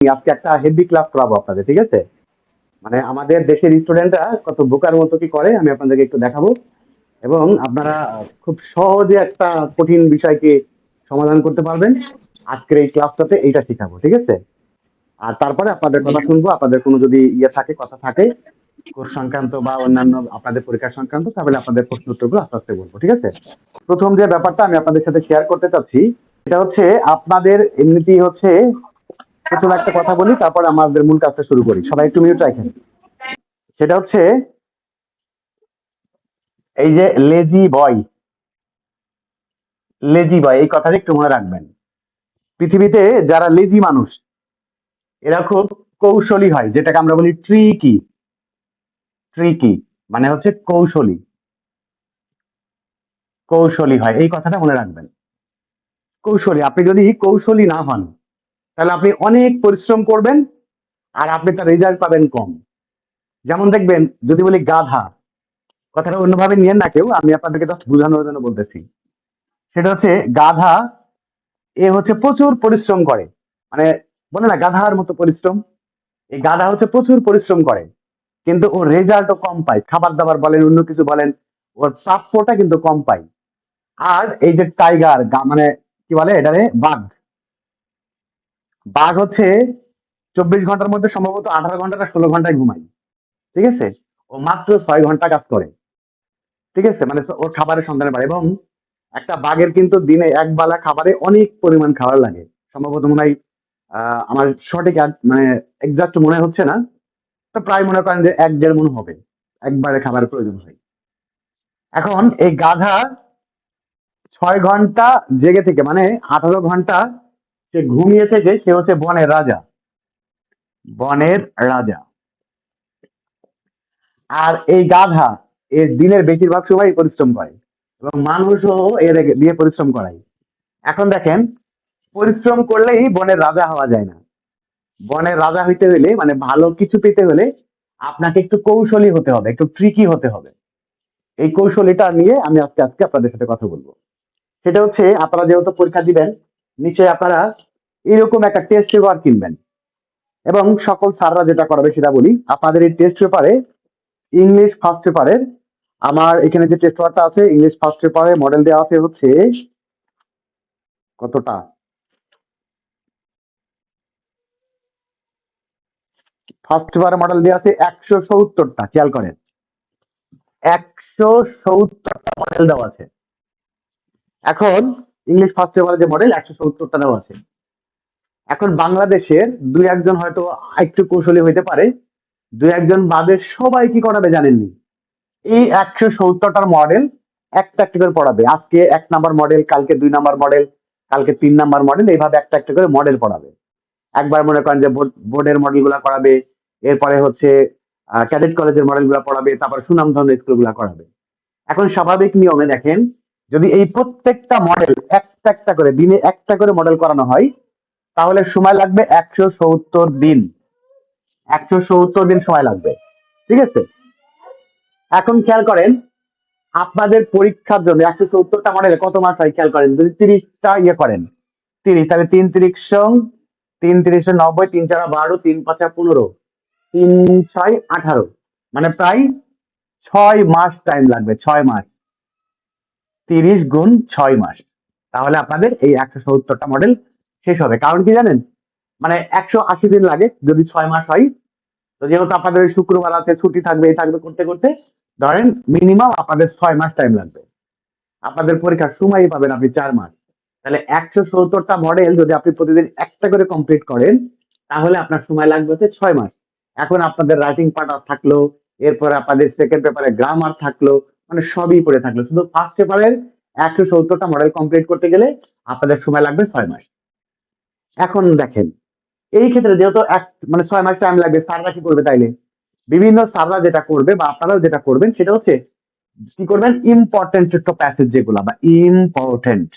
আজকে একটা হেভি করাবো আপনাদের, ঠিক আছে? মানে আমাদের দেশের স্টুডেন্টরা কত বোকার মতো কি করে, আমি আপনাদেরকে একটু দেখাবো। এবং আপনারা খুব সহজে একটা কঠিন বিষয়কে সমাধান করতে পারবেন। আজকের এই ক্লাসটাতে এইটা শেখাবো, ঠিক আছে? আর তারপরে আপনাদের কথা শুনব, আপনাদের কোনো যদি ইয়ে থাকে, কথা থাকে কোর্স সংক্রান্ত বা অন্যান্য আপনাদের পরীক্ষা সংক্রান্ত, তাহলে আপনাদের প্রশ্ন উত্তরগুলো আস্তে আস্তে বলব, ঠিক আছে? প্রথম যে ব্যাপারটা আমি আপনাদের সাথে শেয়ার করতে চাচ্ছি, সেটা হচ্ছে আপনাদের এমনিতেই হচ্ছে প্রথম একটা কথা বলি, তারপর আমাদের মূল কাজটা শুরু করি। সবাই একটু মিউট রাখেন। সেটা হচ্ছে, এই যে লেজি বয় লেজি বয় এই কথাটা একটু মনে রাখবেন। পৃথিবীতে যারা লেজি মানুষ, এরা খুব কৌশলী হয়, যেটাকে আমরা বলি ট্রিকি ট্রিকি মানে হচ্ছে কৌশলী। কৌশলী হয়, এই কথাটা মনে রাখবেন। কৌশলী, আপনি যদি কৌশলী না হন তাহলে আপনি অনেক পরিশ্রম করবেন আর আপনি তার রেজাল্ট পাবেন কম। যেমন দেখবেন, যদি বলি গাধা, কথাটা অন্যভাবে নিয়ে না কেউ, আমি আপনাদেরকে জাস্ট বোঝানোর জন্য বলতেছি। সেটা হচ্ছে গাধা, এ হচ্ছে প্রচুর পরিশ্রম করে। মানে বলে না, গাধার মতো পরিশ্রম। এই গাধা হচ্ছে প্রচুর পরিশ্রম করে, কিন্তু ওর রেজাল্টও কম পায়। খাবার দাবার বলেন, অন্য কিছু বলেন, ওর প্রাপ্যটা কিন্তু কম পায়। আর এই যে টাইগার মানে কি বলে এটারে? বাঘ। বাঘ হচ্ছে চব্বিশ ঘণ্টার মধ্যে সম্ভবত আঠারো ঘণ্টা ষোলো ঘন্টায় ঘুমায়। ঠিক আছে? ও মাত্র ছয় ঘণ্টা কাজ করে। ঠিক আছে? মানে ওর খাবারের সন্ধানে পারে এবং একটা বাঘের কিন্তু দিনে এক বেলা খাবারে অনেক পরিমাণ খাবার লাগে। সম্ভবত মনে হয় আমার সঠিক মানে এক্সাক্ট মনে হচ্ছে না। তো প্রায় মনে করেন যে এক দেড় মন হবে। একবারে খাবারের প্রয়োজন হয়। এখন এই গাধা ছয় ঘণ্টা জেগে থেকে মানে আঠারো ঘণ্টা সে ঘুমিয়ে থেকে সে হচ্ছে বনের রাজা। বনের রাজা। আর এই গাধা এর দিনের বেশিরভাগ সময় পরিশ্রম করে এবং মানুষও এর দিয়ে পরিশ্রম করায়। এখন দেখেন, পরিশ্রম করলেই বনের রাজা হওয়া যায় না। বনের রাজা হইতে হলে মানে ভালো কিছু পেতে হলে আপনাকে একটু কৌশলী হতে হবে, একটু ট্রিকি হতে হবে। এই কৌশলীটা নিয়ে আমি আজকে আজকে আপনাদের সাথে কথা বলব। সেটা হচ্ছে, আপনারা যেহেতু পরীক্ষা দিবেন, নিশ্চয়ই আপনারা এরকম একটা টেস্ট পেপার কিনবেন। এবং সকল স্যাররা যেটা করাবে সেটা বলি, আপনাদের এই টেস্ট পেপারে ইংলিশ ফার্স্ট পেপারের আমার এখানে যে টেস্ট পেপারটা আছে ইংলিশ ফার্স্ট পেপারে মডেল দেওয়া আছে হচ্ছে কতটা? ফার্স্ট পেপারে মডেল দেওয়া আছে একশো সত্তরটা, খেয়াল করেন। একশো সত্তরটা মডেল দেওয়া আছে। এখন ইংলিশ ফার্স্ট পেপারে যে মডেল একশো সত্তরটা দেওয়া আছে। এখন বাংলাদেশের দুই একজন হয়তো একটু কৌশলী হইতে পারে, দুই একজন বাদে সবাই কি করাবে জানেননি? এই একশো সত্তরটার মডেল একটা একটা করে পড়াবে। আজকে এক নাম্বার মডেল কালকে দুই নাম্বার মডেল কালকে তিন নাম্বার মডেল এইভাবে একটা একটা করে মডেল পড়াবে। একবার মনে করেন যে বোর্ডের মডেলগুলা করাবে, এরপরে হচ্ছে ক্যাডেট কলেজের মডেলগুলা পড়াবে, তারপরে সুনাম ধরনের স্কুলগুলা করাবে। এখন স্বাভাবিক নিয়মে দেখেন, যদি এই প্রত্যেকটা মডেল একটা একটা করে, দিনে একটা করে মডেল করানো হয় তাহলে সময় লাগবে একশো সত্তর দিন। একশো সত্তর দিন সময় লাগবে। ঠিক আছে? এখন খেয়াল করেন, আপনাদের পরীক্ষার জন্য একশো সত্তরটা মডেলে কত মাস হয় খেয়াল করেন? যদি তিরিশটা ইয়ে করেন, তিরিশ, তাহলে তিন তিরিশ তিন তিরিশে নব্বই, তিন চারা বারো, তিন পাঁচা পনেরো, তিন ছয় আঠারো। মানে প্রায় ছয় মাস টাইম লাগবে, ছয় মাস। তিরিশ গুণ ছয় মাস। তাহলে আপনাদের এই একশো সত্তরটা মডেল শেষ হবে। কারণ কি জানেন? মানে একশো আশি দিন লাগে, যদি ছয় মাস হয়। তো যেহেতু আপনাদের শুক্রবার আছে, ছুটি থাকবে, এই থাকবে করতে করতে, ধরেন মিনিমাম আপনাদের ছয় মাস টাইম লাগবে। আপনাদের পরীক্ষার সময় পাবেন আপনি চার মাস। তাহলে একশো সত্তরটা মডেল যদি আপনি প্রতিদিন একটা করে কমপ্লিট করেন, তাহলে আপনার সময় লাগবে হচ্ছে ছয় মাস। এখন আপনাদের রাইটিং পার্ট থাকল, এরপরে আপনাদের সেকেন্ড পেপারে গ্রামার থাকল মানে সবই পড়ে থাকল। শুধু ফার্স্ট পেপারের একশো সত্তরটা মডেল কমপ্লিট করতে গেলে আপনাদের সময় লাগবে ছয় মাস। এখন দেখেন, এই ক্ষেত্রে যেহেতু এক মানে ছয় মাস টাইম লাগবে, স্যাররা কি করবে তাইলে? বিভিন্ন স্যাররা যেটা করবে বা আপনারাও যেটা করবেন, সেটা হচ্ছে কি করবেন? ইম্পর্টেন্ট ছোট্ট প্যাসেজ যেগুলা বা ইম্পর্টেন্ট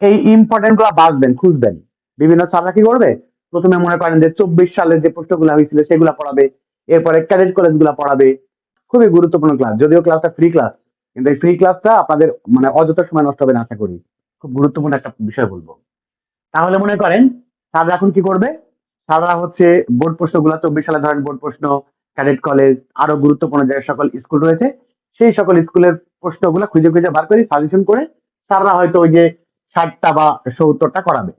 এই ইম্পর্টেন্টগুলা বাঁচবেন, খুঁজবেন। বিভিন্ন স্যাররা কি করবে? প্রথমে মনে করেন যে চব্বিশ সালে যে প্রশ্নগুলো হয়েছিল, সেগুলা পড়াবে। এরপরে ক্যাডেট কলেজগুলা পড়াবে। খুবই গুরুত্বপূর্ণ ক্লাস যদিও ক্লাসটা ফ্রি ক্লাস কিন্তু এই ফ্রি ক্লাসটা আপনাদের মানে অযথা সময় নষ্ট হবে না, আশা করি। খুব গুরুত্বপূর্ণ একটা বিষয় বলব। তাহলে মনে করেন স্যাররা এখন কি করবে? স্যাররা হচ্ছে বোর্ড প্রশ্নগুলো, চব্বিশ সালে ধরেন বোর্ড প্রশ্ন, ক্যাডেট কলেজ, আরও গুরুত্বপূর্ণ যে সকল স্কুল রয়েছে, সেই সকল স্কুলের প্রশ্নগুলো খুঁজে খুঁজে বার করে সাজেশন করে স্যাররা হয়তো ওই যে ষাটটা বা সত্তরটা করাবে।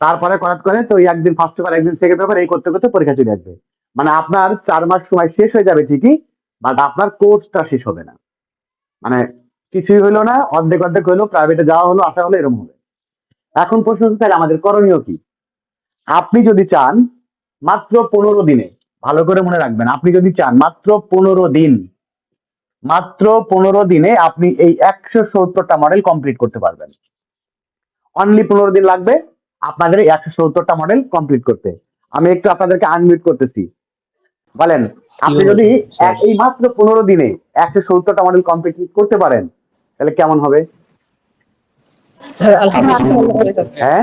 তারপরে করাত করে তো একদিন ফার্স্ট পেপার একদিন সেকেন্ড পেপার এই করতে করতে পরীক্ষা চলে আসবে। মানে আপনার চার মাস সময় শেষ হয়ে যাবে ঠিকই বাট আপনার কোর্সটা শেষ হবে না। মানে কিছুই হলো না, অর্ধেক অর্ধেক হলো প্রাইভেটে যাওয়া হলো, আসা হলো এরকম হবে। এখন প্রশ্ন হচ্ছে তাহলে আমাদের করণীয় কি? আপনি যদি চান মাত্র পনেরো দিনে ভালো করে মনে রাখবেন আপনি যদি চান মাত্র পনেরো দিন মাত্র পনেরো দিনে আপনি এই একশো সত্তরটা মডেল কমপ্লিট করতে পারবেন। অনলি পনেরো দিন লাগবে আপনাদের এই একশো সত্তরটা মডেল কমপ্লিট করতে। আমি একটু আপনাদেরকে আনমিউট করতেছি। বলেন আপনি যদি এই মাত্র পনেরো দিনে একশো সত্তরটা মডেল কমপ্লিট করতে পারেন তাহলে কেমন হবে? হ্যাঁ?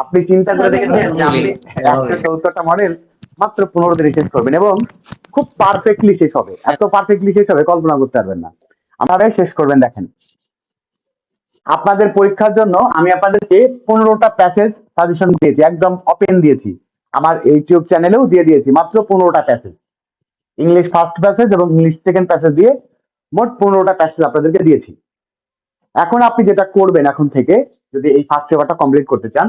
আপনি চিন্তা করে দেখেছেন যে আপনি একশো সত্তরটা মডেল মাত্র পনেরো দিনে শেষ করবেন এবং খুব পারফেক্টলি শেষ হবে। এত পারফেক্টলি শেষ হবে কল্পনা করতে পারবেন না। আপনারাই শেষ করবেন দেখেন। আপনাদের পরীক্ষার জন্য আমি আপনাদেরকে পনেরোটা প্যাসেজ সাজেশন দিয়েছি একদম ওপেন দিয়েছি। আমার ইউটিউব চ্যানেলেও দিয়ে দিয়েছি মাত্র পনেরোটা প্যাসেজ ইংলিশ ফার্স্ট প্যাসেজ এবং ইংলিশ সেকেন্ড প্যাসেজ দিয়ে মোট পনেরোটা প্যাসেজ আপনাদেরকে দিয়েছি। এখন আপনি যেটা করবেন এখন থেকে যদি এই ফার্স্ট পেপারটা কমপ্লিট করতে চান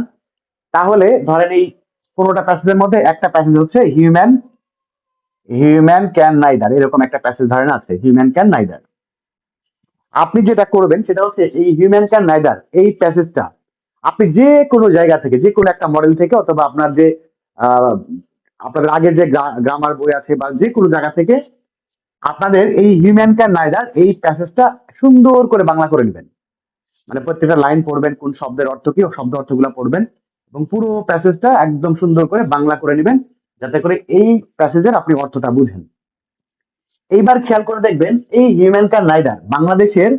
তাহলে ধরেন এই পনেরোটা প্যাসেজের মধ্যে একটা প্যাসেজ হচ্ছে হিউম্যান হিউম্যান ক্যান নাইদার এরকম একটা প্যাসেজ ধরেন আছে হিউম্যান ক্যান নাইদার আপনি যেটা করবেন সেটা হচ্ছে এই হিউম্যান ক্যান নাইদার এই প্যাসেজটা আপনি যে কোনো জায়গা থেকে যে কোনো একটা মডেল থেকে অথবা আপনার যে আহ, আপনাদের আগের যে গ্রামার বই আছে বা যে কোনো জায়গা থেকে আপনাদের এই হিউম্যান ক্যান নাইদার এই প্যাসেজটা সুন্দর করে বাংলা করে নেবেন। মানে প্রত্যেকটা লাইন পড়বেন কোন শব্দের অর্থ কি, ও শব্দ অর্থগুলো পড়বেন এবং পুরো প্যাসেজটা একদম সুন্দর করে বাংলা করে নেবেন, যাতে করে এই প্যাসেজের আপনি অর্থটা বুঝেন। এইবার খেয়াল করে দেখবেন, এই হিউম্যান ক্যান নাইদার বাংলাদেশের,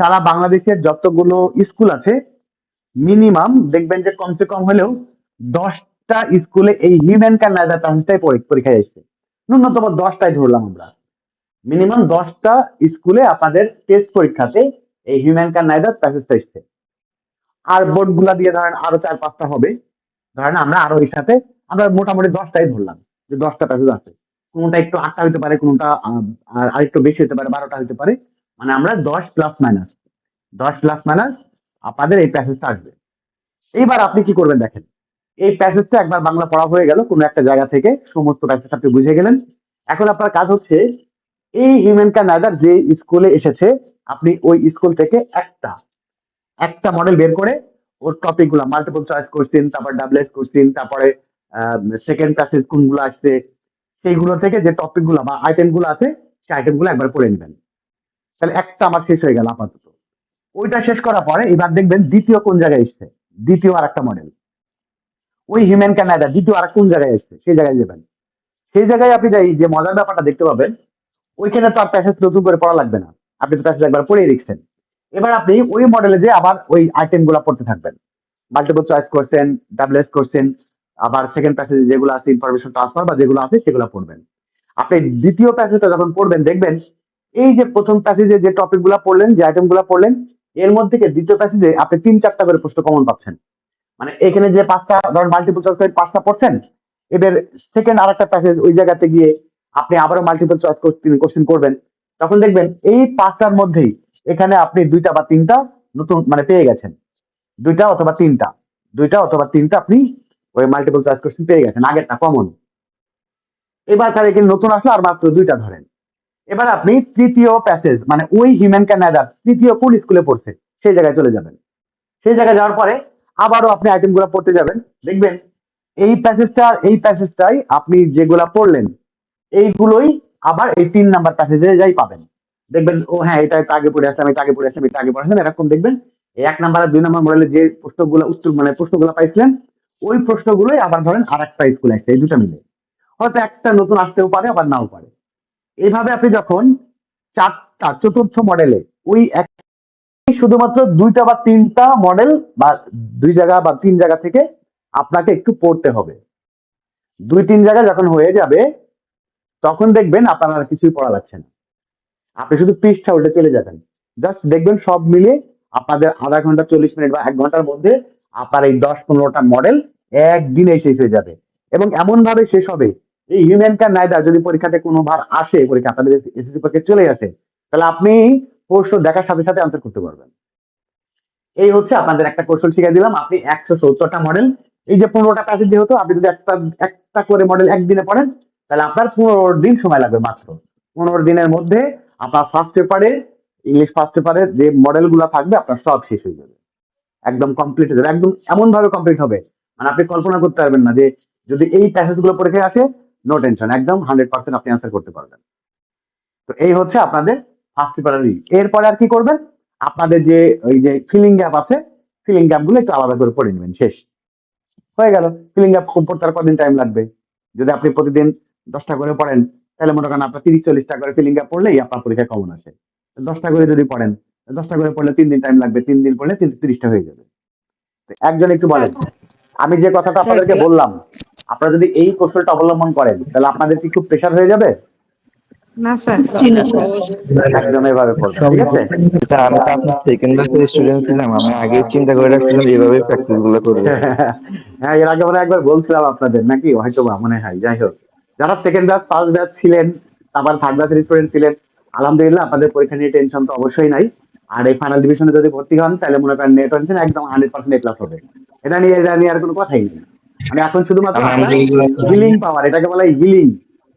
সারা বাংলাদেশের যতগুলো স্কুল আছে মিনিমাম দেখবেন যে কমসে কম হলেও দশটা স্কুলে এই হিউম্যান ক্যান নাইদার প্যাসেজটাই পরীক্ষায় এসেছে। ন্যূনতম দশটাই ধরলাম আমরা। মিনিমাম দশটা স্কুলে আপনাদের টেস্ট পরীক্ষাতে এই হিউম্যান ক্যান নাইদার প্যাসেজটা এসছে আর বোর্ডগুলা দিয়ে ধরেন আরও চার পাঁচটা হবে। ধরেন আমরা আরও এর সাথে আমরা মোটামুটি দশটাই ধরলাম যে দশটা প্যাসেজ আছে। কোনটা একটু আটটা হতে পারে কোনটা আর আরেকটু বেশি হতে পারে বারোটা হতে পারে। মানে আমরা দশ প্লাস মাইনাস দশ প্লাস মাইনাস আপনাদের এই প্যাসেজটা আসবে। এইবার আপনি কি করবেন দেখেন এই প্যাসেজটা একবার বাংলা পড়া হয়ে গেল কোনো একটা জায়গা থেকে সমস্ত প্যাসেজ আপনি বুঝে গেলেন। এখন আপনার কাজ হচ্ছে এই হিউম্যান ক্যান নাইদার যে স্কুলে এসেছে আপনি ওই স্কুল থেকে একটা একটা মডেল বের করে ওর টপিকগুলা মাল্টিপল চয়েস কোশ্চেন তারপর ডাবলএস কোশ্চেন তারপরে সেকেন্ড প্যাসেজ কোনগুলো আসছে, সেইগুলো থেকে যে টপিকগুলো বা আইটেমগুলো আছে, সেই আইটেমগুলো একবার পড়ে নেবেন। তাহলে একটা আমার শেষ হয়ে গেল আপাতত। ওইটা শেষ করার পরে এবার দেখবেন দ্বিতীয় কোন জায়গায় এসছে, দ্বিতীয় আর একটা মডেল ওই হিউম্যান ক্যানাডা দ্বিতীয় আর কোন জায়গায় এসছে, সেই জায়গায় যাবেন। সেই জায়গায় আপনি যাই যে মজার ব্যাপারটা দেখতে পাবেন, ওইখানে তো আর প্যাসেজ নতুন করে পড়া লাগবে না। আপনি তো প্যাসেজ একবার পড়েই রেখেছেন এবার আপনি ওই মডেলে যে আবার ওই আইটেমগুলা পড়তে থাকবেন। মাল্টিপল চয়েস করছেন ডাবলএস করছেন আবার সেকেন্ড প্যাসেজে যেগুলো আছে ইনফরমেশন ট্রান্সফার বা যেগুলো আছে সেগুলো পড়বেন। আপনি দ্বিতীয় প্যাসেজটা যখন পড়বেন, দেখবেন এই যে প্রথম প্যাসেজে যে টপিকগুলা পড়লেন, যে আইটেমগুলা পড়লেন, এর মধ্যে থেকে দ্বিতীয় প্যাসেজে আপনি তিন চারটা করে প্রশ্ন কমন পাচ্ছেন। মানে এখানে যে পাঁচটা, ধরেন মাল্টিপল চয়েস করে পাঁচটা পড়ছেন, এদের সেকেন্ড আর একটা প্যাসেজ ওই জায়গাতে গিয়ে আপনি আবারও মাল্টিপল চয়েস কোশ্চেন করবেন। তখন দেখবেন এই পাঁচটার মধ্যেই এখানে আপনি দুইটা বা তিনটা নতুন মানে পেয়ে গেছেন। দুইটা অথবা তিনটা। দুইটা অথবা তিনটা আপনি ওই মাল্টিপল চয়েস কোশ্চেন পেয়ে গেছেন, আগেরটা কমন এবার তার এখানে নতুন আসলো আর মাত্র দুইটা ধরেন। এবার আপনি তৃতীয় প্যাসেজ মানে ওই হিউম্যান ক্যানাডার তৃতীয় কোন স্কুলে পড়ছে সেই জায়গায় চলে যাবেন। সেই জায়গায় যাওয়ার পরে আবারও আপনি আইটেমগুলো পড়তে যাবেন। দেখবেন এই প্যাসেজটা এই প্যাসেজটাই আপনি যেগুলা পড়লেন, এইগুলোই আবার এই তিন নাম্বার প্যাসেজে যাই পাবেন। দেখবেন, ও হ্যাঁ এটা আগে পড়ে আসলাম, এটা আগে পড়ে আসলাম, এটা আগে পড়ে আসলাম, এরকম দেখবেন এক নাম্বার আর দুই নাম্বার মডেলে যে প্রশ্নগুলো, উত্তর মানে প্রশ্নগুলো পাইছিলেন, ওই প্রশ্নগুলোই আবার ধরেন আর একটা স্কুল আসছে, এই দুটো মিলে। হয়তো একটা নতুন আসতেও পারে, আবার নাও পারে। এইভাবে আপনি যখন চারটা, চতুর্থ মডেলে ওই এক, শুধুমাত্র দুইটা বা তিনটা মডেল বা দুই জায়গা বা তিন জায়গা থেকে আপনাকে একটু পড়তে হবে। দুই, তিন জায়গা যখন হয়ে যাবে তখন দেখবেন আপনার আর কিছুই পড়া লাগছে না। আপনি শুধু পৃষ্ঠা উল্টে চলে যাবেন। জাস্ট দেখবেন সব মিলিয়ে আপনাদের আধা ঘণ্টা, চল্লিশ মিনিট বা এক ঘণ্টার মধ্যে আপনার এই দশ পনেরোটা মডেল একদিনে শেষ হয়ে যাবে। এবং এমন ভাবে শেষ হবে। এই হিউম্যান ক্যান নাইদার যদি পরীক্ষাতে কোনো বার আসে, পরীক্ষা আপনাদের এসএসসি পরীক্ষা চলে আসে, তাহলে আপনি প্রশ্ন দেখার সাথে সাথে আনসার করতে পারবেন। এই হচ্ছে আপনাদের একটা কৌশল শিখে দিলাম। আপনি একশো সত্তরটা মডেল এই যে পনেরোটা প্যাসেজ যেহেতু, আপনি যদি একটা একটা করে মডেল একদিনে পড়েন তাহলে আপনার পনেরো দিন সময় লাগবে মাত্র। পনেরো দিনের মধ্যে আপনার ফার্স্ট পেপারে ইংলিশ ফার্স্ট পেপারে যে মডেলগুলো থাকবে, আপনার সব শেষ হয়ে যাবে। একদম কমপ্লিট হয়ে যাবে। একদম এমন ভাবে কমপ্লিট হবে মানে আপনি কল্পনা করতে পারবেন না যে যদি এই প্যাসেজগুলো পরীক্ষায় আসে নো টেনশন একদম হান্ড্রেড পার্সেন্ট আপনি আনসার করতে পারবেন। তো এই হচ্ছে আপনাদের ফার্স্ট পেপারের এরপরে আর কি করবেন? আপনাদের যে ওই যে ফিলিং গ্যাপ আছে ফিলিং গ্যাপগুলো একটু আলাদা করে পড়ে নেবেন, শেষ। হয়ে গেল। ফিলিং গ্যাপ পড়তে আর কদিন টাইম লাগবে। যদি আপনি প্রতিদিন দশটা করে পড়েন তাহলে মনে করেন আপনার তিরিশ চল্লিশটা করে ফিলিং গ্যাপ পড়লেই আপনার পরীক্ষা কমন আসে। দশটা করে যদি পড়েন দশটা করে পড়লে তিন দিন টাইম লাগবে তিন দিন পড়লে তিন তিরিশটা হয়ে যাবে। একজন একটু বলেন আমি যে কথাটা আপনাদেরকে বললাম আপনারা যদি এই কৌশলটা অবলম্বন করেন তাহলে আপনাদের কি খুব প্রেশার হয়ে যাবে? না স্যার। একদম এভাবে ঠিক আছে? আমি তো আপনার সেকেন্ড ব্যাচের স্টুডেন্ট ছিলাম আমি আগে চিন্তা করে রাখছিলাম এইভাবে প্র্যাকটিসগুলো করব। হ্যাঁ এর আগে মনে একবার বলছিলাম আপনাদের নাকি হয়তো বা মনে হয় যাই হোক। যারা সেকেন্ড ব্যাচ ফার্স্ট ব্যাচ ছিলেন, তারপর থার্ড ব্যাচের স্টুডেন্ট ছিলেন, আলহামদুলিল্লাহ আপনাদের পরীক্ষা নিয়ে টেনশন তো অবশ্যই নাই। আর এই ফাইনাল ডিভিশনে যদি ভর্তি হন, তাহলে মনে করেন নেট টেনশন একদম হান্ড্রেড পার্সেন্ট এ ক্লাস হবে। এটা নিয়ে এটা নিয়ে আর কোনো কথাই নেই। মানে এখন শুধুমাত্র হিলিং পাওয়ার এটাকে বলা হয় হিলিং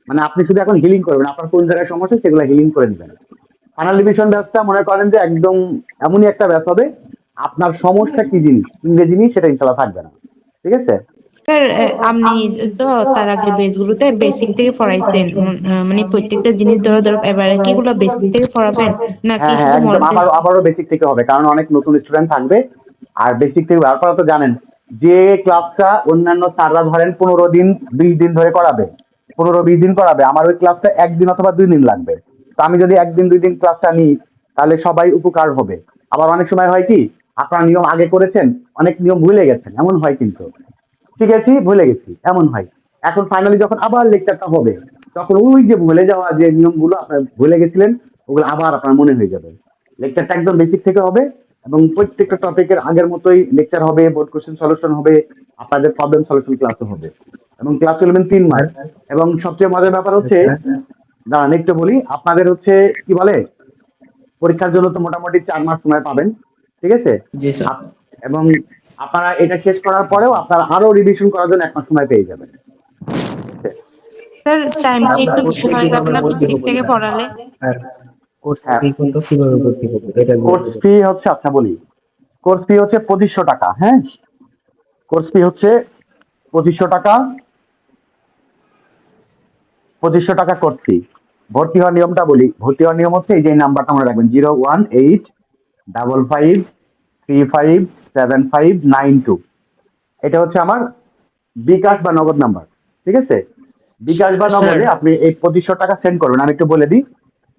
মানে আপনি শুধু এখন হিলিং করবেন, আপনার কোন জায়গায় সমস্যা সেগুলো হিলিং করে নেবেন ফাইনাল ডিভিশন ব্যাচটা মনে করেন যে একদম এমনই একটা ব্যাচ হবে, আপনার সমস্যা কি জিনিস ইংরেজি নিয়ে সেটা ইনশাল্লাহ থাকবে না। ঠিক আছে? আপনি তো তার আগে বেসগুলোতে বেসিক থেকে পড়াইছেন। মানে প্রত্যেকটা জিনিস ধরো ধরো এবারে কি গুলো বেসিক থেকে পড়াবেন? নাকি হ্যাঁ হ্যাঁ আবার আবারও বেসিক থেকে হবে কারণ অনেক নতুন স্টুডেন্ট থাকবে। আর বেসিক থেকে আপনারা তো জানেন যে ক্লাসটা অন্যান্য স্যাররা ধরেন পনেরো দিন বিশ দিন ধরে করাবে পনেরো বিশ দিন করাবে আমার ওই ক্লাসটা একদিন অথবা দুই দিন লাগবে। তো আমি যদি একদিন দুই দিন ক্লাসটা নিই তাহলে সবাই উপকার হবে। আবার অনেক সময় হয় কি আপনারা নিয়ম আগে করেছেন অনেক নিয়ম ভুলে গেছেন এমন হয় কিন্তু। শিখেছি ভুলে গেছি এমন হয়। এখন ফাইনালি যখন আবার লেকচারটা হবে তখন ওই যে ভুলে যাওয়া যে নিয়মগুলো আপনার ভুলে গেছিলেন ওগুলো আবার আপনার মনে হয়ে যাবে। লেকচারটা একদম বেসিক থেকে হবে এবং প্রত্যেকটা টপিকের আগের মতোই লেকচার হবে বোর্ড কোশ্চেন সলিউশন হবে আপনাদের প্রবলেম সলিউশন ক্লাসও হবে। এবং ক্লাস চলবেন তিন মাস এবং সবচেয়ে মজার ব্যাপার হচ্ছে দাঁড়ান একটু বলি আপনাদের হচ্ছে কি বলে পরীক্ষার জন্য তো মোটামুটি চার মাস সময় পাবেন ঠিক আছে? এবং আপনারা এটা শেষ করার পরেও আপনারা আরও রিভিশন করার জন্য এক মাস সময় পেয়ে যাবেন। স্যার টাইমটা একটু বেশি হয়ে যাবে না থেকে পড়ালে? কোর্স হ্যাঁ। ফি কিন্তু কীভাবে ভর্তি হবে? এটা কোর্স ফি হচ্ছে আচ্ছা বলি। কোর্স ফি হচ্ছে পঁচিশশো টাকা হ্যাঁ? কোর্স ফি হচ্ছে পঁচিশশো টাকা পঁচিশশো টাকা কোর্স ফি ভর্তি হওয়ার নিয়মটা বলি। ভর্তি হওয়ার নিয়ম হচ্ছে এই যে নাম্বারটা মনে রাখবেন zero one eight double five three five seven five nine two এটা হচ্ছে আমার বিকাশ বা নগদ নাম্বার ঠিক আছে? বিকাশ বা। নগদে আপনি এই পঁচিশশো টাকা সেন্ড করবেন। আমি একটু বলে দিই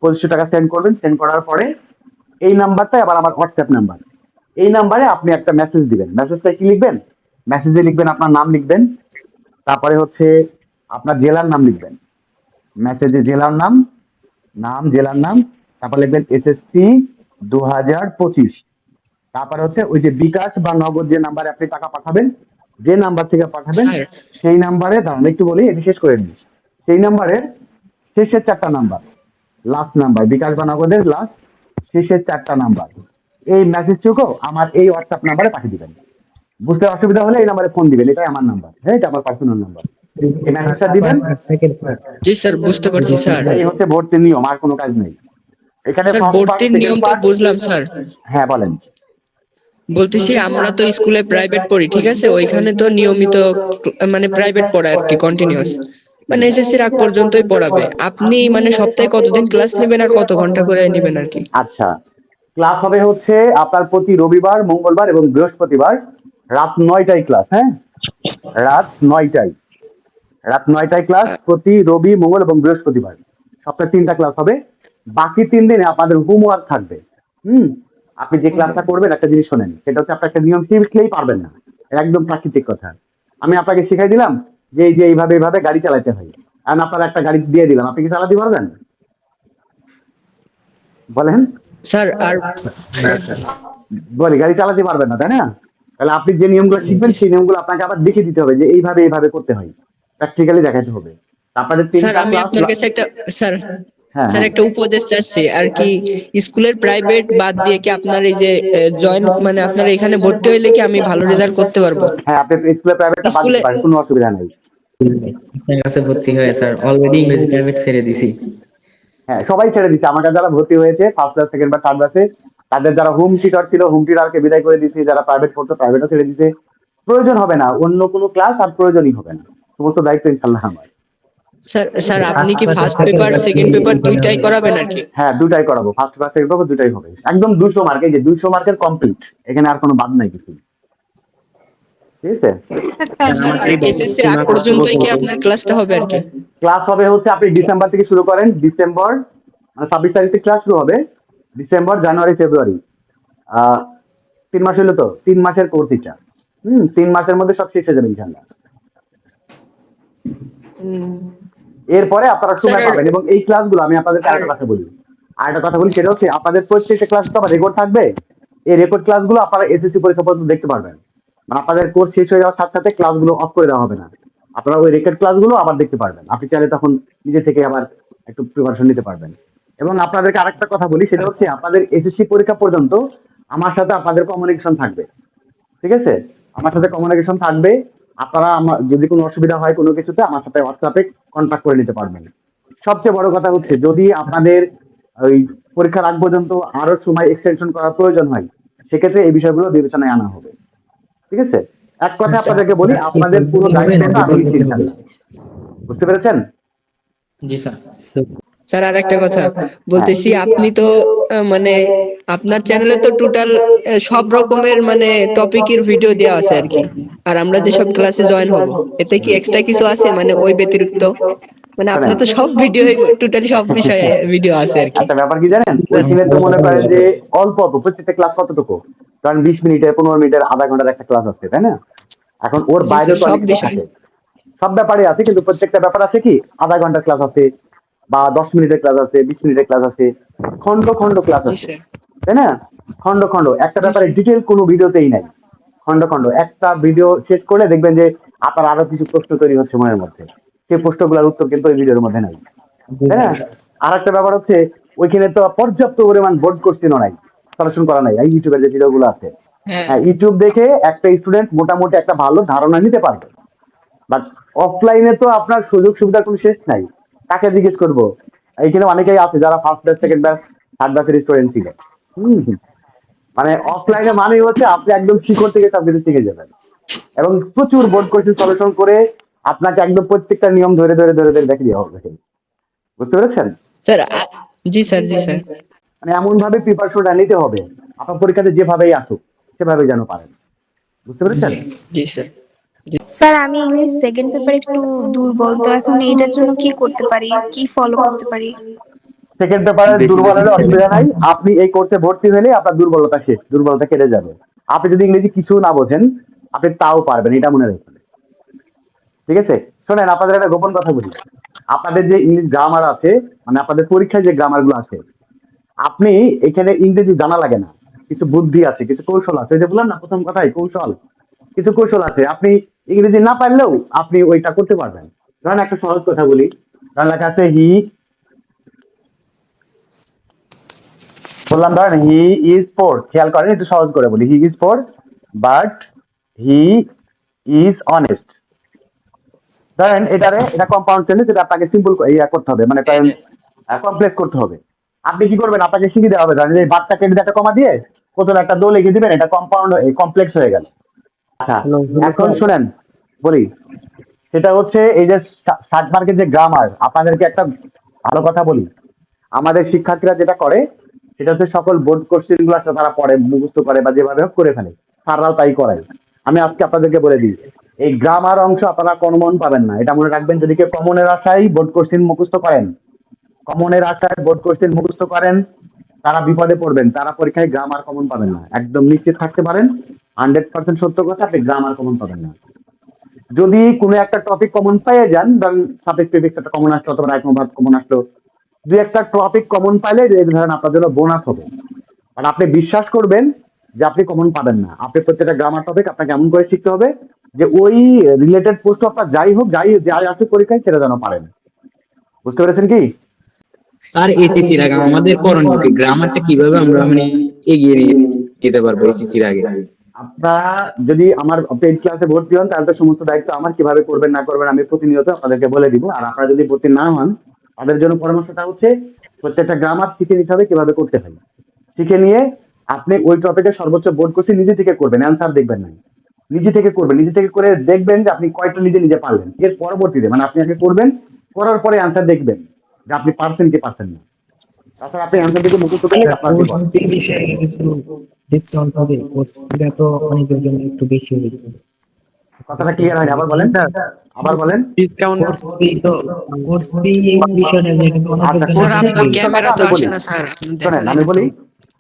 পঁচিশশো টাকা সেন্ড করবেন সেন্ড করার পরে এই নাম্বারটা আবার আমার হোয়াটসঅ্যাপ নাম্বার। এই নাম্বারে আপনি একটা মেসেজ দিবেন। মেসেজটা কি লিখবেন? মেসেজে লিখবেন আপনার নাম লিখবেন তারপরে হচ্ছে আপনার জেলার নাম লিখবেন। মেসেজে জেলার নাম নাম জেলার নাম তারপর লিখবেন এসএসসি দু হাজার পঁচিশ। তারপরে হচ্ছে ওই যে বিকাশ বা নগদ যে নাম্বারে আপনি টাকা পাঠাবেন যে নাম্বার থেকে পাঠাবেন সেই নাম্বারে দাঁড়ান একটু বলি এটি শেষ করে নিই সেই নাম্বারের শেষের চারটা নাম্বার লাস্ট নাম্বার বিকাশ বা নগদের লাস্ট শেষের চারটা নাম্বার এই মেসেজটুকু আমার এই হোয়াটসঅ্যাপ নাম্বারে পাঠিয়ে দিবেন। বুঝতে অসুবিধা হলে এই নাম্বারে ফোন দিবেন এটাই আমার নাম্বার হ্যাঁ এটা আমার পার্সোনাল নাম্বার এই মেসেজটা দিবেন। সেকেন্ড জি স্যার বুঝতে পারছি স্যার। এই হচ্ছে ভর্তির নিয়ম আর কোনো কাজ নেই। এখানে স্যার first part, ভর্তির নিয়ম তো বুঝলাম স্যার। হ্যাঁ বলেন। বলতেছি আমরা তো স্কুলে প্রাইভেট পড়ি ঠিক আছে? ওইখানে তো নিয়মিত মানে প্রাইভেট পড়ায় আর কি কন্টিনিউয়াস মানে এসএসসির আগ পর্যন্তই পড়াবে। আপনি মানে সপ্তাহে কতদিন ক্লাস নেবেন আর কত ঘণ্টা করে নেবেন আর কি? আচ্ছা ক্লাস হবে হচ্ছে আপনার প্রতি রবিবার মঙ্গলবার এবং বৃহস্পতিবার রাত নয়টায় ক্লাস হ্যাঁ? রাত নয়টায়। রাত নয়টায় ক্লাস প্রতি রবি মঙ্গল এবং বৃহস্পতিবার। সপ্তাহে তিনটা ক্লাস হবে। বাকি তিন দিনে আপনাদের হোমওয়ার্ক থাকবে। হুম? আপনি যে ক্লাসটা করবেন একটা জিনিস শোনেন সেটা হচ্ছে আপনার একটা নিয়ম শিখলেই পারবেন না। একদম প্রাকৃতিক কথা। আমি আপনাকে শিখাই দিলাম যে এই যে এইভাবে এইভাবে গাড়ি চালাতে হয়। আমি আপনার একটা গাড়ি দিয়ে দিলাম আপনি কি চালাতে পারবেন? বলেন। স্যার আর বলি গাড়ি চালাতে পারবেন না তাই না? তাহলে আপনি যে নিয়মগুলো শিখবেন সেই নিয়মগুলো আপনাকে আবার দেখে দিতে হবে যে এইভাবে এইভাবে করতে হয়। প্র্যাকটিক্যালি দেখাতে হবে। আপনাদের স্যার আমি আপনার কাছে একটা স্যার স্যার একটা উপদেশ চাচ্ছি আর কি স্কুলের প্রাইভেট বাদ দিয়ে কি আপনার এই যে জয়েন মানে আপনার এখানে ভর্তি হইলে কি আমি ভালো রেজাল্ট করতে পারব? হ্যাঁ আপনি স্কুলে প্রাইভেট বাদ স্কুলে- দিতে পারেন কোনো অসুবিধা নেই। আপনার কাছে ভর্তি হয়ে স্যার অলরেডি ইংরেজি প্রাইভেট ছেড়ে দিছি। হ্যাঁ সবাই ছেড়ে দিছে। আমার কাছে যারা ভর্তি হয়েছে ফার্স্ট ক্লাস সেকেন্ড বা থার্ড ক্লাসে তাদের যারা হোম টিচার ছিল হোম টিচারকে বিদায় করে দিয়েছে যারা প্রাইভেট পড়তো প্রাইভেটও ছেড়ে দিয়েছে প্রয়োজন হবে না। অন্য কোনো ক্লাস আর প্রয়োজনই হবে না। সমস্ত দায়িত্ব ইনশাল্লাহ আমার। স্যার স্যার আপনি কি ফার্স্ট পেপার সেকেন্ড পেপার দুইটাই করাবেন আর কি? হ্যাঁ দুটাই করাবো। ফার্স্ট ক্লাস সেকেন্ড পাবো দুটাই হবে। একদম দুশো মার্ক এই যে দুশো মার্কের কমপ্লিট এখানে আর কোনো বাদ নাই কিছু। ঠিক আছে? এসএসসি আগ পর্যন্তই কি আপনার ক্লাসটা হবে আর কি? ক্লাস হবে হচ্ছে আপনি ডিসেম্বর থেকে শুরু করেন। ডিসেম্বর মানে ছাব্বিশ তারিখ থেকে ক্লাস শুরু হবে। ডিসেম্বর জানুয়ারি ফেব্রুয়ারি আহ, তিন মাস হলো তো? তিন মাসের কোর্স এটা। হম তিন মাসের মধ্যে সব শেষ হয়ে যাবে ইনশাল্লাহ এরপরে আপনারা সময় পাবেন এবং এই ক্লাসগুলো আমি আপনাদেরকে আরেকটা কথা বলি। আরেকটা কথা বলি সেটা হচ্ছে আপনাদের প্রত্যেকটা ক্লাস তো রেকর্ড থাকবে। এই রেকর্ড ক্লাসগুলো আপনারা এসএসসি পরীক্ষা পর্যন্ত দেখতে পারবেন। মানে আপনাদের কোর্স শেষ হয়ে যাওয়ার সাথে সাথে ক্লাসগুলো অফ করে দেওয়া হবে না। আপনারা ওই রেকর্ড ক্লাসগুলো আবার দেখতে পারবেন। আপনি চাইলে তখন নিজে থেকে আবার একটু প্রিপারেশন নিতে পারবেন। এবং আপনাদেরকে আরেকটা কথা বলি সেটা হচ্ছে আপনাদের এসএসসি পরীক্ষা পর্যন্ত আমার সাথে আপনাদের কমিউনিকেশন থাকবে। ঠিক আছে? আমার সাথে কমিউনিকেশন থাকবে। আপনারা আমার যদি কোনো অসুবিধা হয় কোনো কিছুতে আমার সাথে হোয়াটসঅ্যাপে কন্ট্যাক্ট করে নিতে পারবেন। সবচেয়ে বড় কথা হচ্ছে যদি আপনাদের ওই পরীক্ষার আগ পর্যন্ত আরও সময় এক্সটেনশন করার প্রয়োজন হয় সেক্ষেত্রে এই বিষয়গুলো বিবেচনায় আনা হবে। ঠিক আছে? এক কথা আপনাদেরকে বলি আপনাদের পুরো দায়িত্বটা আমি বুঝতে পেরেছেন? জি স্যার। স্যার আর একটা কথা। বলতেছি আপনি তো মানে আপনার চ্যানেলে তো টোটাল সব রকমের মানে টপিকের ভিডিও দেওয়া আছে আর কি। আর আমরা যেসব ক্লাসে জয়েন হব এতে কি এক্সট্রা কিছু আছে মানে ওই ব্যতিরিক্ত? মানে আপনার তো সব ভিডিও টোটালি সব বিষয়ে ভিডিও আছে আর কি। একটা ব্যাপার কি জানেন? ওইখানে তো মনে করেন যে অল্প অল্প প্রত্যেকটা ক্লাস কতটুকু? কারণ বিশ মিনিটের পনেরো মিনিটের আধা ঘণ্টার একটা ক্লাস আছে তাই না? এখন ওর বাইরে তো সব বিষয়। সব ব্যাপারে আছে কিন্তু প্রত্যেকটা ব্যাপার আছে কি? আধা ঘণ্টার ক্লাস আছে বা দশ মিনিটের ক্লাস আছে বিশ মিনিটের ক্লাস আছে খন্ড খন্ড ক্লাস আছে তাই না? খন্ড খন্ড একটা ব্যাপারে ডিটেল কোনো ভিডিওতেই নাই। খন্ড খন্ড একটা ভিডিও শেষ করলে দেখবেন যে আপনার আরও কিছু প্রশ্ন তৈরি হচ্ছে মনের মধ্যে। সেই প্রশ্নগুলোর উত্তর কিন্তু ওই ভিডিওর মধ্যে নাই। তাই না? আর একটা ব্যাপার হচ্ছে ওইখানে তো পর্যাপ্ত পরিমাণ বোর্ড কোশ্চেনও নাই সলিউশন করা নাই। এই ইউটিউবের যে ভিডিওগুলো আছে। হ্যাঁ। হ্যাঁ ইউটিউব দেখে একটা স্টুডেন্ট মোটামুটি একটা ভালো ধারণা নিতে পারবে। বাট অফলাইনে তো আপনার সুযোগ সুবিধার কোনো শেষ নাই। কাকে জিজ্ঞেস করব? এইখানে অনেকেই আছে যারা first batch second batch third ব্যাচের স্টুডেন্ট ছিল। মানে অফলাইনে মানেই হচ্ছে আপনি একদম শিকড় থেকে সবকিছু শিখে যাবেন। এবং প্রচুর বোর্ড কোশ্চেন সলিউশন করে আপনাকে একদম প্রত্যেকটা নিয়ম ধরে ধরে ধরে ধরে দেখে দেওয়া হবে। বুঝতে পেরেছেন? স্যার জি স্যার জি স্যার। মানে এমন ভাবে প্রিপারেশনটা নিতে হবে। আপনার পরীক্ষাতে যেভাবেই আসুক সেভাবে যেন পারেন। বুঝতে পেরেছেন? জি স্যার। স্যার আমি ইংলিশ সেকেন্ড পেপার একটু দুর্বল তো এখন এইটার জন্য কি করতে পারি? কি ফলো করতে পারি? সেকেন্ড পেপারে দুর্বল হলে অসুবিধা নাই। আপনি এই কোর্সে ভর্তি হলে আপনার দুর্বলতা শেষ দুর্বলতা কেটে যাবে। আপনি যদি ইংরেজি কিছু না বোঝেন আপনি তাও পারবেন এটা মনে রাখবেন। ঠিক আছে? শোনেন আপনাদের একটা গোপন কথা বলি। আপনাদের যে ইংলিশ গ্রামার আছে মানে আপনাদের পরীক্ষায় যে গ্রামারগুলো আছে আপনি এখানে ইংরেজি জানা লাগে না। কিছু বুদ্ধি আছে কিছু কৌশল আছে। যে বললাম না প্রথম কথাই কৌশল। কিছু কৌশল আছে। আপনি ইংরেজি না পারলেও আপনি ওইটা করতে পারবেন। ধরেন একটা সহজ কথা বলি। ধরেন লেখা আছে হি বললাম ধরেন হি ইজ পোর খেয়াল করেন একটু সহজ করে বলি। He is poor but he is honest ধরেন এটারে এটা কম্পাউন্ড সেন্টেন্স এটা আপনাকে সিম্পল ইয়া করতে হবে। মানে কমপ্লেক্স করতে হবে। আপনি কি করবেন? আপনাকে শিখিয়ে দেওয়া হবে। ধরেন এই বারটা কেটে একটা কমা দিয়ে প্রথমে একটা দো লিখে দিবেন এটা কম্পাউন্ড কমপ্লেক্স হয়ে গেল। আচ্ছা এখন শুনেন বলি। সেটা হচ্ছে এই যে ষাট মার্কের যে গ্রামার আপনাদেরকে একটা ভালো কথা বলি। আমাদের শিক্ষার্থীরা যেটা করে সেটা হচ্ছে সকল বোর্ড কোশ্চেনগুলো তারা পড়ে মুখস্থ করে বা যেভাবে হোক করে ফেলে। স্যাররাও তাই করায়। আমি আজকে আপনাদেরকে বলে দিই এই গ্রামার অংশ আপনারা কমন পাবেন না। এটা মনে রাখবেন যদি কেউ কমনের আশায় বোর্ড কোশ্চেন মুখস্থ করেন কমনের আশায় বোর্ড কোশ্চেন মুখস্থ করেন তারা বিপদে পড়বেন তারা পরীক্ষায় গ্রামার কমন পাবেন না। একদম নিশ্চিত থাকতে পারেন। হান্ড্রেড পার্সেন্ট সত্য কথা, আপনি গ্রামার কমন পাবেন না। যদি কোনো একটা টপিক কমন পেয়ে যান, ধরেন একটা কমন আসলো অথবা রাইট কমন আসলো, দুই একটা টপিক কমন পাইলে ধরেন আপনার জন্য বোনাস হবে। আর আপনি বিশ্বাস করবেন যে আপনি কমন পাবেন না। আপনি প্রত্যেকটা গ্রামার টপিক আপনাকে এমন করে শিখতে হবে যে ওই রিলেটেড পোস্ট আপনার যাই হোক, যাই যাই আসুক পরীক্ষায়, সেটা যেন পারেন। বুঝতে পেরেছেন কি? আর এসএসসির আগে আমাদের করণীয় গ্রামারটা কীভাবে আমরা মানে এগিয়ে নিয়ে যেতে পারব এসএসসির আগে? আপনারা যদি আমার পেইড ক্লাসে ভর্তি হন, তাহলে তো সমস্ত দায়িত্ব আমার কীভাবে করবেন, না করবেন, আমি প্রতিনিয়ত আপনাদেরকে বলে দিব। আর আপনারা যদি ভর্তি না হন, তাদের জন্য পরামর্শটা হচ্ছে প্রত্যেকটা গ্রামার শিখে নিতে হবে কীভাবে করতে হয়। শিখে নিয়ে আপনি ওই টপিকের সর্বোচ্চ বোর্ড করছি নিজে থেকে করবেন অ্যান্সার দেখবেন না। নিজে থেকে করবেন, নিজে থেকে করে দেখবেন যে আপনি কয়টা নিজে নিজে পারলেন। এর পরবর্তীতে মানে আপনি আগে করবেন, করার পরে অ্যান্সার দেখবেন যে আপনি পারছেন কি পারছেন না। তাছাড়া আপনি অ্যান্সার দিকে মুখস্থ করলে আপনার বিপদ। কোর্স ফি বিষয়ে কিছু ডিসকাউন্ট হবে কোর্স তো অনেকের জন্য একটু বেশি হয়ে কথাটা ক্লিয়ার হয়নি আবার বলেন আবার বলেন। কোর্স ফি তো কোর্স ফি বিষয়টা নিয়ে কিন্তু অনেকের আচ্ছা, জন্য course বেশি fee- গেছে। ক্যামেরা তো আসে না স্যার শোনেন আমি বলি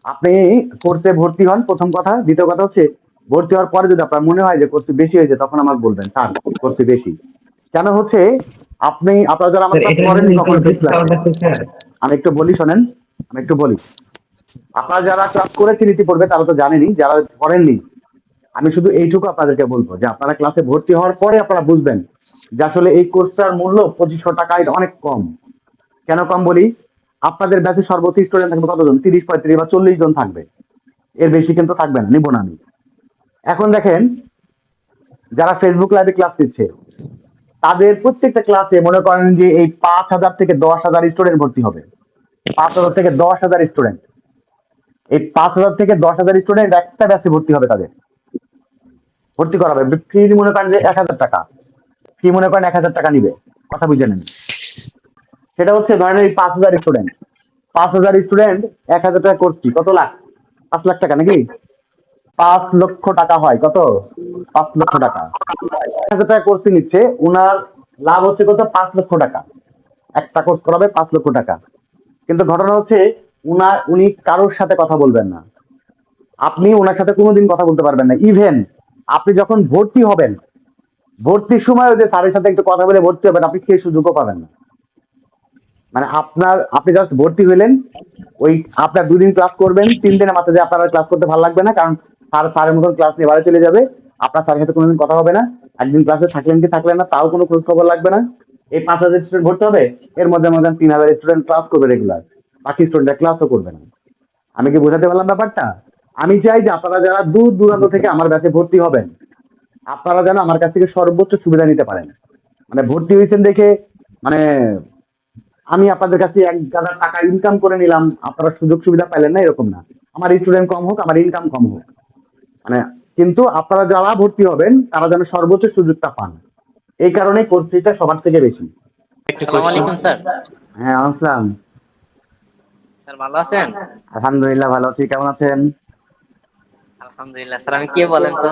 আপনি কোর্সে ভর্তি হন প্রথম কথা। দ্বিতীয় কথা হচ্ছে ভর্তি হওয়ার পরে যদি আপনার মনে হয় যে কোর্সটি বেশি হয়েছে তখন আমাকে বলবেন স্যার কোর্সটি বেশি। কেন হচ্ছে আপনি আপনারা যারা আমার কখনো আমি একটু বলি, শোনেন, আমি একটু বলি। আপনারা যারা ক্লাস করেছেন ইতিপূর্বে তারা তো জানেনই, যারা করেননি আমি শুধু এইটুকু আপনাদেরকে বলব, যে আপনারা ক্লাসে ভর্তি হওয়ার পরে আপনারা বুঝবেন যে আসলে এই কোর্সটার মূল্য পঁচিশশো টাকায় অনেক কম। কেন কম বলি? আপনাদের ব্যাচে সর্বোচ্চ স্টুডেন্ট থাকবে কতজন? তিরিশ, পঁয়ত্রিশ বা চল্লিশ জন থাকবে। এর বেশি কিন্তু থাকবে না, নিব না আমি। এখন দেখেন, যারা ফেসবুক লাইভে ক্লাস দিচ্ছে তাদের প্রত্যেকটা ক্লাসে মনে করেন যে এই পাঁচ হাজার থেকে দশ হাজার স্টুডেন্ট ভর্তি হবে। পাঁচ হাজার থেকে দশ হাজার স্টুডেন্ট এই পাঁচ হাজার থেকে দশ হাজার স্টুডেন্ট একটা ব্যাচে ভর্তি হবে তাদের। ভর্তি করাবে। ফি মনে করেন যে এক হাজার টাকা। ফি মনে করেন এক হাজার টাকা নিবে। কথা বুঝে নেন সেটা হচ্ছে ধরেন এই পাঁচ হাজার স্টুডেন্ট পাঁচ হাজার স্টুডেন্ট এক হাজার টাকা কোর্স ফি কত লাখ? পাঁচ লাখ টাকা নাকি? পাঁচ লক্ষ টাকা হয়। কত? পাঁচ লক্ষ টাকা। হাজার টাকা কোর্স নিচ্ছে। উনার লাভ হচ্ছে কত? পাঁচ লক্ষ টাকা। একটা কোর্স করাবে পাঁচ লক্ষ টাকা। কিন্তু ঘটনা হচ্ছে, উনার উনি কারোর সাথে কথা বলবেন না। আপনি ওনার সাথে কোনোদিন কথা বলতে পারবেন না। ইভেন আপনি যখন ভর্তি হবেন, ভর্তির সময় যে স্যারের সাথে একটু কথা বলে ভর্তি হবেন, আপনি সেই সুযোগও পাবেন না। মানে আপনার আপনি জাস্ট ভর্তি হইলেন, ওই আপনার দুদিন ক্লাস করবেন, তিন দিনের মাথায় যে আপনার ক্লাস করতে ভালো লাগবে না, কারণ স্যার, স্যারের মতন ক্লাস নিয়ে বাড়ি চলে যাবে। আপনার স্যারের সাথে কোনোদিন কথা হবে না। একদিন ক্লাসে থাকলেন কি থাকলেন না, তাও কোনো খোঁজ খবর লাগবে না। এই পাঁচ হাজার স্টুডেন্ট ভর্তি হবে, এর মধ্যে মধ্যে তিন হাজার স্টুডেন্ট ক্লাস করবে রেগুলার বাকি স্টুডেন্টরা ক্লাসও করবে না। আমি কি বোঝাতে পারলাম ব্যাপারটা? আমি চাই যে আপনারা যারা দূর দূরান্ত থেকে আমার ব্যাচে ভর্তি হবেন, আপনারা যেন আমার কাছ থেকে সর্বোচ্চ সুবিধা নিতে পারেন। মানে ভর্তি হয়েছেন দেখে মানে আমি আপনাদের কাছে এক হাজার টাকা ইনকাম করে নিলাম। আপনারা সুযোগ সুবিধা পাইলেন না, এরকম না। আমার স্টুডেন্ট কম হোক, আমার ইনকাম কম হোক। মানে কিন্তু আপনারা যারা ভর্তি হবেন তারা যেন সর্বোচ্চ সুযোগটা পান। এই কারণে কোর্স ফিটা সবার থেকে বেশি। আসসালামু আলাইকুম স্যার। হ্যাঁ আসলাম। স্যার ভালো আছেন? আলহামদুলিল্লাহ ভালো আছি। কেমন আছেন? আলহামদুলিল্লাহ স্যার আমি কে বলেন তো?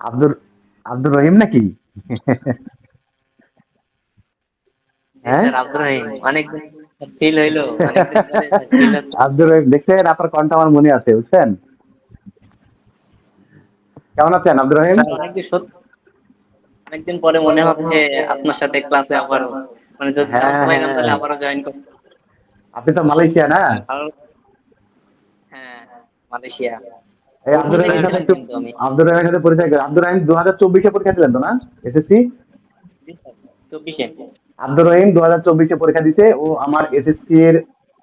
আব্দুর আব্দুর রহিম নাকি? হ্যাঁ? আব্দুর রহিম। অনেক ফিল হইল। আব্দুর রহিম দেখছেন? আপনার কণ্ঠ আমার মনে আছে বুঝছেন? কেমন আছেন আব্দুর রহিম? অনেকদিন পরে মনে হচ্ছে আপনার সাথে ক্লাসে আবারও। মানে যদি হ্যাঁ, চান্স পাইতাম হ্যাঁ। তাহলে আবারও জয়েন করতে আপনি তো মালয়েশিয়া না? হ্যাঁ মালয়েশিয়া। আব্দুর রহিমের সাথে একটু কিন্তু আমি। আব্দুর রহিমের সাথে পরিচয় করে আব্দুর রহিম দু হাজার চব্বিশে পরীক্ষা দিলেন তো না? এসএসসি চব্বিশে। আব্দুর রহিম দু হাজার চব্বিশে পরীক্ষা দিছে। ও আমার এসএসসি এর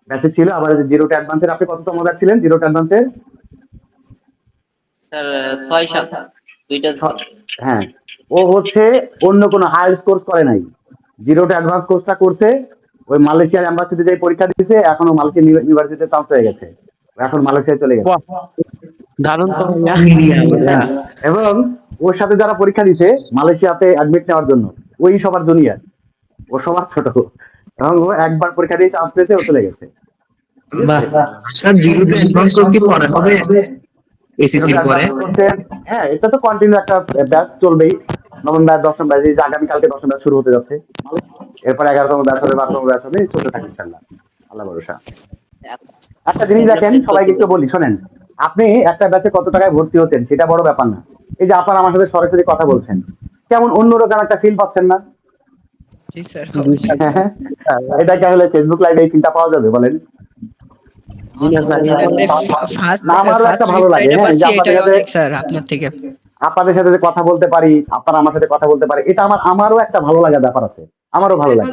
ব্যাচে ছিল। আবার জিরো অ্যাডভান্সের আপনি কততম ব্যাচ ছিলেন? জিরো অ্যাডভান্সের স্যার ছয় সাত দুইটা হ্যাঁ ও হচ্ছে অন্য কোনো হায়ার কোর্স করে নাই। জিরো টু অ্যাডভান্স কোর্সটা করছে ওই মালয়েশিয়ার এম্বাসিতে যে পরীক্ষা দিয়েছে এখন ও মালয়েশিয়া ইউনিভার্সিটিতে চান্স হয়ে গেছে। এখন মালয়েশিয়ায় চলে গেছে। দারুণ তো। এবং ওর সাথে যারা পরীক্ষা দিছে মালয়েশিয়াতে অ্যাডমিট নেওয়ার জন্য ওই সবার জুনিয়র ও সবার ছোট। এবং ও একবার পরীক্ষা দিয়ে চান্স পেয়েছে ও চলে গেছে। স্যার জিরো অ্যাডভান্স কোর্স কি পরে? হবে? এসএসসি পরে? হ্যাঁ এটা তো কন্টিনিউ একটা ব্যাচ চলবেই। নবম ব্যাচ দশম ব্যাচ এই যে আগামীকালকে দশম ব্যাচ শুরু হতে যাচ্ছে। এরপর এগারোতম ব্যাচ হবে বারোতম ব্যাচ হবে চলতে থাকে ইনশাল্লাহ আল্লাহ ভরসা। একটা জিনিস দেখেন সবাইকে একটু বলি শোনেন আপনি একটা ব্যাচে কত টাকায় ভর্তি হতেন সেটা বড় ব্যাপার না। এই যে আপনার আমার সাথে সরাসরি কথা বলছেন কেমন অন্যরকম একটা ফিল পাচ্ছেন না? হ্যাঁ, এটা কি হলে ফেসবুক লাইভে এই ফিলটা পাওয়া যাবে বলেন? আপনাদের সাথে- থেকে। আপনাদের সাথে যে কথা বলতে পারি আপনারা আমার সাথে কথা বলতে পারি এটা আমার আমারও একটা ভালো লাগার ব্যাপার আছে। আমারও ভালো লাগে।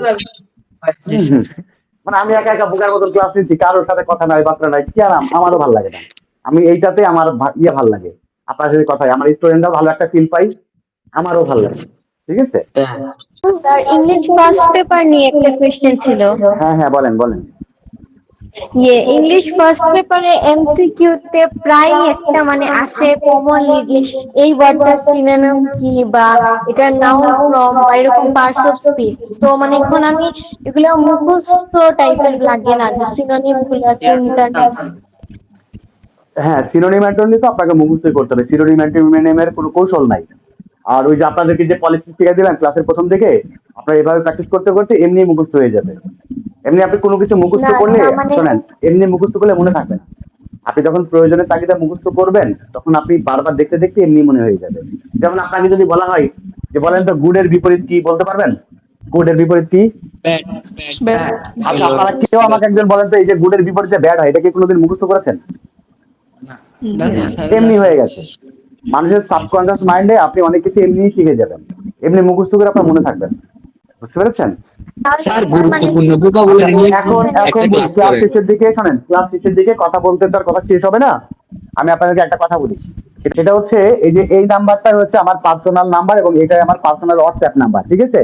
মানে আমি একা একা বোকার মতন ক্লাস নিচ্ছি কারোর সাথে কথা নাই বার্তা নাই কি আরাম আমারও ভালো লাগে না। আমি এইটাতে আমার ইয়ে ভালো লাগে আপনার সাথে কথা হয়। আমার স্টুডেন্টরা ভালো একটা ফিল পাই আমারও ভালো লাগে ঠিক আছে? স্যার ইংলিশ ফার্স্ট পেপার নিয়ে একটা কোয়েশ্চেন ছিল। হ্যাঁ হ্যাঁ বলেন বলেন। ইয়ে ইংলিশ ফার্স্ট পেপারে এমসিকিউ তে প্রায় একটা মানে আসে কমনলি যে এই ওয়ার্ডটার সিনোনিম কি বা এটা নাউন ফ্রম বা এরকম পার্টস অফ স্পিচ তো মানে এখন আমি এগুলো মুখস্থ টাইপের লাগে না যে সিনোনিমগুলো কোনটা হ্যাঁ সিনোনিম অ্যান্টোনিম তো আপনাকে মুখস্থই করতে হবে। সিনোনিম অ্যান্টোনিমের কোনো কৌশল নাই। আর ওই যে আপনাদেরকে যে পলিসি শিখে দিলাম ক্লাসের প্রথম থেকে আপনারা এভাবে প্র্যাকটিস করতে করতে এমনি মুখস্থ হয়ে যাবে। এমনি আপনি কোনো কিছু মুখস্থ করলে মানে- শোনেন এমনি মুখস্থ করলে মনে থাকবে না। আপনি যখন প্রয়োজনের তাগিদে মুখস্থ করবেন তখন আপনি বারবার দেখতে দেখতে এমনি মনে হয়ে যাবে। যেমন আপনাকে যদি বলা হয় যে বলেন তো গুডের বিপরীত কি বলতে পারবেন? গুডের বিপরীত কি? ব্যাড ব্যাড আচ্ছা আপনারা কেউ আমাকে একজন বলেন তো এই যে গুডের বিপরীতে ব্যাড হয় এটা কি কোনোদিন মুখস্থ করেছেন? এমনি হয়ে গেছে। মানুষের সাবকনসিয়াস মাইন্ডে আপনি অনেক কিছু এমনি শিখে যাবেন। এমনি মুখস্থ করে আপনার মনে থাকবেন বুঝতে পেরেছেন? স্যার গুরুত্বপূর্ণ এখন এখন ক্লাস ক্লাস শেষের দিকে শোনেন ক্লাস শেষের দিকে কথা বলতে তার কথা শেষ হবে না। আমি আপনাদেরকে একটা কথা বলি। সেটা হচ্ছে এই যে এই নাম্বারটা হচ্ছে আমার পার্সোনাল নাম্বার এবং এটাই আমার পার্সোনাল হোয়াটসঅ্যাপ নাম্বার ঠিক আছে?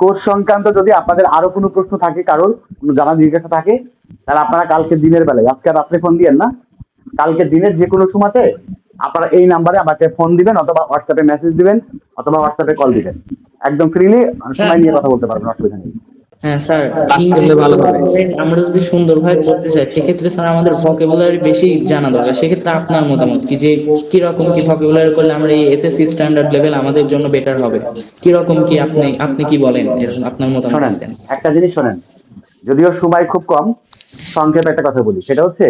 কোর্স সংক্রান্ত যদি আপনাদের আরও কোনো প্রশ্ন থাকে কারোর কোনো জানা জিজ্ঞাসা থাকে তাহলে আপনারা কালকে দিনের বেলায় আজকে রাত্রে ফোন দিয়েন না। কালকে দিনের যে কোনো সময়তে আপনারা এই নাম্বারে আমাকে ফোন দিবেন অথবা হোয়াটসঅ্যাপে মেসেজ দিবেন অথবা হোয়াটসঅ্যাপে কল দিবেন। একদম ফ্রিলি সময় নিয়ে কথা বলতে পারবেন অসুবিধা নেই। হ্যাঁ স্যার ভালো আমরা যদি সুন্দরভাবে পড়তে চাই সেক্ষেত্রে স্যার আমাদের ভোকাবুলারি বেশি জানা দরকার। সেক্ষেত্রে আপনার মতামত কি যে কি রকম কি ভোকাবুলারি করলে আমরা এই এসএসসি স্ট্যান্ডার্ড লেভেল আমাদের জন্য বেটার হবে? কি রকম কি আপনি আপনি কি বলেন? আপনার মতামত দেন একটা জিনিস শোনেন। যদিও সময় খুব কম সংক্ষেপে একটা কথা বলি। সেটা হচ্ছে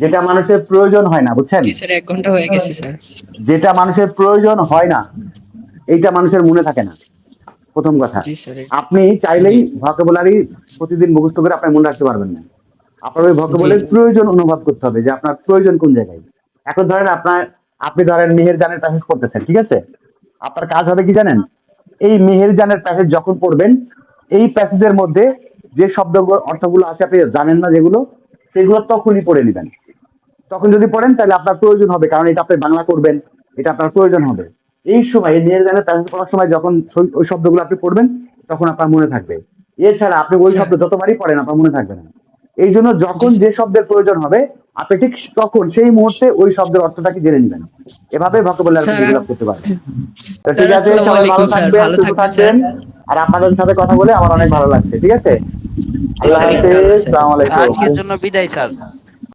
যেটা মানুষের প্রয়োজন হয় না বুঝছেন? স্যার এক ঘণ্টা হয়ে গেছে স্যার। যেটা মানুষের প্রয়োজন হয় না এইটা মানুষের মনে থাকে না। প্রথম কথা। আপনি চাইলেই ভোকাবুলারি প্রতিদিন মুখস্থ করে আপনি মনে রাখতে পারবেন না। আপনার ওই ভোকাবুলারির প্রয়োজন অনুভব করতে হবে যে আপনার প্রয়োজন কোন জায়গায়। এখন ধরেন আপনার আপনি ধরেন মেহের জানের প্যাসেজ পড়তেছেন ঠিক আছে? আপনার কাজ হবে কি জানেন? এই মেহের জানের প্যাসেজ যখন পড়বেন এই প্যাসেজের মধ্যে যে শব্দ অর্থগুলো আছে আপনি জানেন না যেগুলো সেগুলো তখনই পড়ে নেবেন। তখন যদি পড়েন তাহলে আপনার প্রয়োজন হবে কারণ এটা আপনি বাংলা করবেন এটা আপনার প্রয়োজন হবে। এই সময় এই নিয়ে জানের প্যাসেজ পড়ার সময় যখন ওই শব্দগুলো আপনি পড়বেন তখন আপনার মনে থাকবে। এছাড়া আপনি ওই শব্দ যতবারই পড়েন আপনার মনে থাকবে না। এই জন্য যখন যে শব্দের প্রয়োজন হবে আপনি ঠিক তখন সেই মুহূর্তে ওই শব্দের অর্থটাকে জেনে নেবেন। এভাবে ভোকাবুলারি আপনি ডেভেলপ করতে পারবেন তো ঠিক আছে সবাই ভালো থাকবেন ভালো সুস্থ থাকবেন, থাকবেন। আর আপনাদের সাথে কথা বলে আমার অনেক ভালো লাগছে ঠিক আছে? আল্লাহ হাফেজ আসসালামু আলাইকুম। আজকের জন্য বিদায় স্যার।